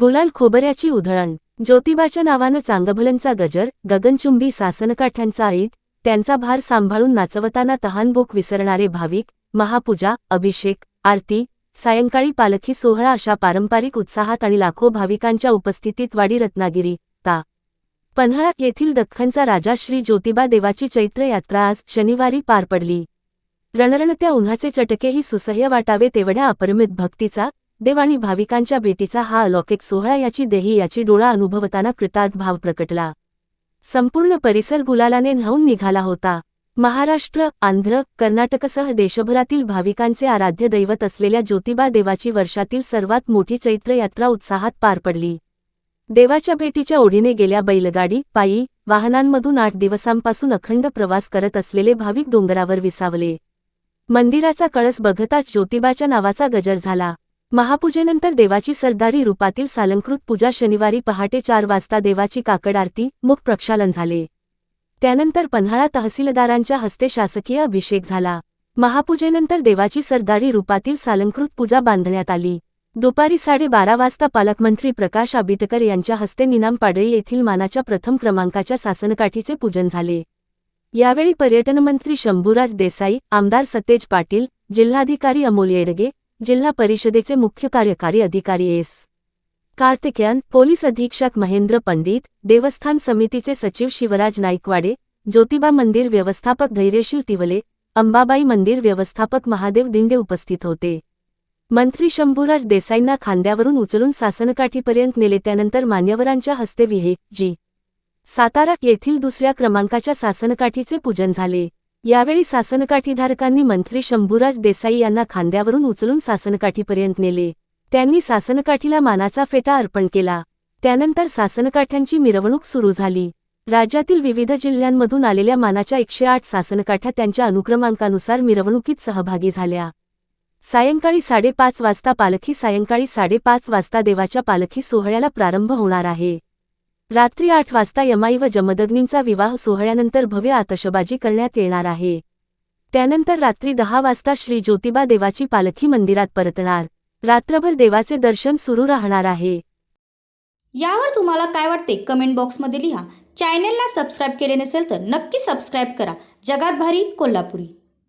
गुलाल खोबऱ्याची उधळण. ज्योतिबाच्या नावानं चांगभलनचा गजर गगनचुंबी सासनकाठ्यांचा आईट त्यांचा भार सांभाळून नाचवताना तहानभूक विसरणारे भाविक महापूजा अभिषेक आरती सायंकाळी पालखी सोहळा अशा पारंपरिक उत्साहात आणि लाखो भाविकांच्या उपस्थितीत वाडी रत्नागिरी ता. पन्हाळा येथील दख्खनचा राजा श्री ज्योतिबा देवाची चैत्र यात्रा आज शनिवारी पार पडली. रणरणत्या उन्हाचे चटकेही सुसह्य वाटावे तेवढ्या अपरिमित भक्तीचा देव आणि भाविकांच्या भेटीचा हा अलौकिक सोहळा याची देही याची डोळा अनुभवताना कृतार्थ भाव प्रकटला. संपूर्ण परिसर गुलालाने न्हावून निघाला होता. महाराष्ट्र आंध्र कर्नाटकसह देशभरातील भाविकांचे आराध्य दैवत असलेल्या ज्योतिबा देवाची वर्षातील सर्वात मोठी चैत्र यात्रा उत्साहात पार पडली. देवाच्या भेटीच्या ओढीने गेल्या बैलगाडी पायी वाहनांमधून आठ दिवसांपासून अखंड प्रवास करत असलेले भाविक डोंगरावर विसावले. मंदिराचा कळस बघताच ज्योतिबाच्या नावाचा गजर झाला. महापूजेनंतर देवाची सरदारी रूपातील सालंकृत पूजा शनिवारी पहाटे चार वाजता देवाची काकड आरती मुख प्रक्षालन झाले. त्यानंतर पन्हाळा तहसीलदारांच्या हस्ते शासकीय अभिषेक झाला. महापूजेनंतर देवाची सरदारी रूपातील सालंकृत पूजा बांधण्यात आली. दुपारी साडेबारा वाजता पालकमंत्री प्रकाश आबिटकर यांच्या हस्ते निनाम पाडळी येथील मानाच्या प्रथम क्रमांकाच्या सासनकाठीचे पूजन झाले. यावेळी पर्यटनमंत्री शंभूराज देसाई आमदार सतेज पाटील जिल्हाधिकारी अमोल येडगे जिल्हा परिषदेचे मुख्य कार्यकारी अधिकारी एस. कार्तिकेयन पोलीस अधीक्षक महेंद्र पंडित देवस्थान समितीचे सचिव शिवराज नाईकवाडे ज्योतिबा मंदिर व्यवस्थापक धैर्यशील तिवले अंबाबाई मंदिर व्यवस्थापक महादेव दिंडे उपस्थित होते. मंत्री शंभूराज देसाईंना खांद्यावरून उचलून सासनकाठीपर्यंत नेले त्यानंतर मान्यवरांच्या हस्ते विहे जी सातारा येथील दुसऱ्या क्रमांकाच्या सासनकाठीचे पूजन झाले. यावेळी सासनकाठीधारकांनी मंत्री शंभूराज देसाई यांना खांद्यावरून उचलून सासनकाठीपर्यंत नेले. त्यांनी सासनकाठीला मानाचा फेटा अर्पण केला. त्यानंतर सासनकाठ्यांची मिरवणूक सुरू झाली. राज्यातील विविध जिल्ह्यांमधून आलेल्या मानाच्या एकशे आठ सासनकाठ्या त्यांच्या अनुक्रमांकानुसार मिरवणुकीत सहभागी झाल्या. सायंकाळी साडेपाच वाजता पालखी सायंकाळी साडेपाच वाजता देवाच्या पालखी सोहळ्याला प्रारंभ होणार आहे. रात्री आठ वाजता यमाई व जमदग्नींचा विवाह सोहळ्यानंतर भव्य आतषबाजी करण्यात येणार आहे. त्यानंतर रात्री दहा वाजता श्री ज्योतिबा देवाची पालखी मंदिरात परतणार. रात्रभर देवाचे दर्शन सुरू राहणार आहे. यावर तुम्हाला काय वाटते? कमेंट बॉक्समध्ये लिहा. चॅनेलला सबस्क्राईब केले नसेल तर नक्की सबस्क्राईब करा. जगात भारी कोल्हापुरी.